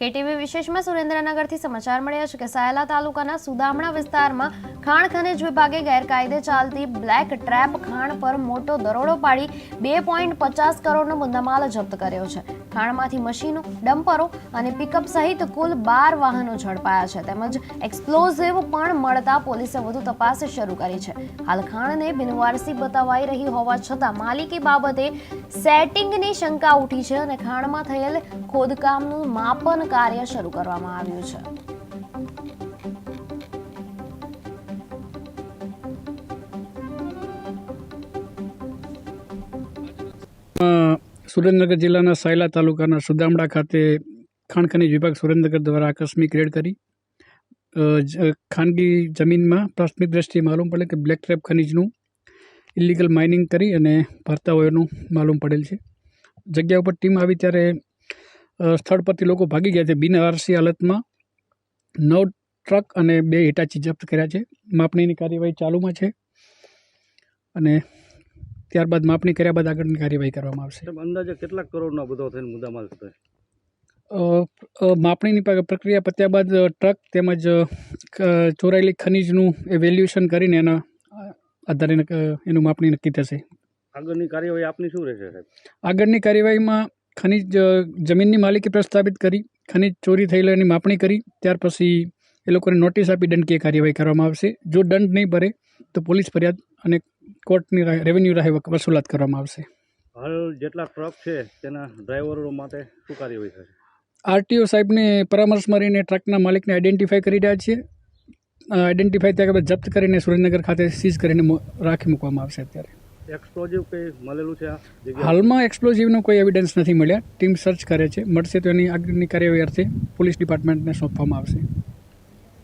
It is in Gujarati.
કેટીવી વિશેષમાં સુરેન્દ્રનગરથી સમાચાર મળ્યા છે કે સાયલા તાલુકાના સુદામણા વિસ્તારમાં ખાણ ખનિજ વિભાગે ગેરકાયદે ચાલતી બ્લેક ટ્રેપ ખાણ પર મોટો દરોડો પાડી બે પોઈન્ટ પચાસ કરોડનો મુદ્દામાલ જપ્ત કર્યો છે. ખાણમાંથી મશીનો, ડમ્પરો અને પિકઅપ સહિત કુલ બાર વાહનો ઝડપાયા છે. તેમજ એક્સપ્લોઝિવ પણ મળતા પોલીસે વધુ તપાસ શરૂ કરી છે. હાલ ખાણને બિનવારસી બતાવાઈ રહી હોવા છતાં માલિકી બાબતે સેટિંગની શંકા ઉઠી છે અને ખાણમાં થયેલ ખોદકામનું માપન કાર્ય શરૂ કરવામાં આવ્યું છે. સુરેન્દ્રનગર જિલ્લાના સાયલા તાલુકાના સુદામડા ખાતે ખાણ ખનિજ વિભાગ સુરેન્દ્રનગર દ્વારા આકસ્મિક રેડ કરી. ખાનગી જમીનમાં પ્રાથમિક દ્રષ્ટિએ માલુમ પડે કે બ્લેક ટ્રેપ ખનિજનું ઇલિગલ માઇનિંગ કરી અને ભરતા હોય એનું માલુમ પડેલ છે. જગ્યા ઉપર ટીમ આવી ત્યારે સ્થળ પરથી લોકો ભાગી ગયા છે બિનવારસી હાલતમાં. નવ ટ્રક અને બે હિટાચી જપ્ત કર્યા છે. માપણીની કાર્યવાહી ચાલુમાં છે અને ત્યારબાદ માપણી કર્યા બાદ આગળની કાર્યવાહી કરવામાં આવશે. અંદાજે કેટલા કરોડનો બધો થઈને મુદ્દામાલ થતો માપણીની પ્રક્રિયા પત્યા બાદ ટ્રક તેમજ ચોરાયેલી ખનીજનું એ વેલ્યુએશન કરીને એના આધારે એનું માપણી નક્કી થશે. આગળની કાર્યવાહી આપની શું રહેશે સાહેબ? આગળની કાર્યવાહીમાં ખનીજ જમીનની માલિકી પ્રસ્થાપિત કરી ખનીજ ચોરી થયેલા એની માપણી કરી ત્યાર પછી એ લોકોને નોટિસ આપી દંડકીય કાર્યવાહી કરવામાં આવશે. જો દંડ નહીં ભરે તો પોલીસ ફરિયાદ અને કોર્ટની રેવન્યુ રાહે વસૂલાત કરવામાં આવશે. હાલ જેટલા ટ્રક છે તેના ડ્રાઈવરો માટે શું કાર્યવાહી થશે? આરટીઓ સાહેબને પરામર્શ મારીને ટ્રકના માલિકને આઈડેન્ટિફાઈ કરી રહ્યા છીએ. આઈડેન્ટિફાઈ ત્યાં બાદ જપ્ત કરીને સુરેન્દ્રનગર ખાતે સીઝ કરીને રાખી મૂકવામાં આવશે અત્યારે. એક્સપ્લોઝિવ કંઈ મળેલું છે હાલમાં એક્સપ્લોઝિવનો કોઈ એવિડન્સ નથી મળ્યા. ટીમ સર્ચ કરે છે. મળશે તો એની આગળની કાર્યવાહી અર્થે પોલીસ ડિપાર્ટમેન્ટને સોંપવામાં આવશે.